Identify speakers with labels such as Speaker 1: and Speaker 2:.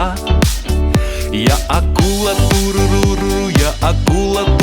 Speaker 1: малыша. Я акула туруруру, я акула туруруру,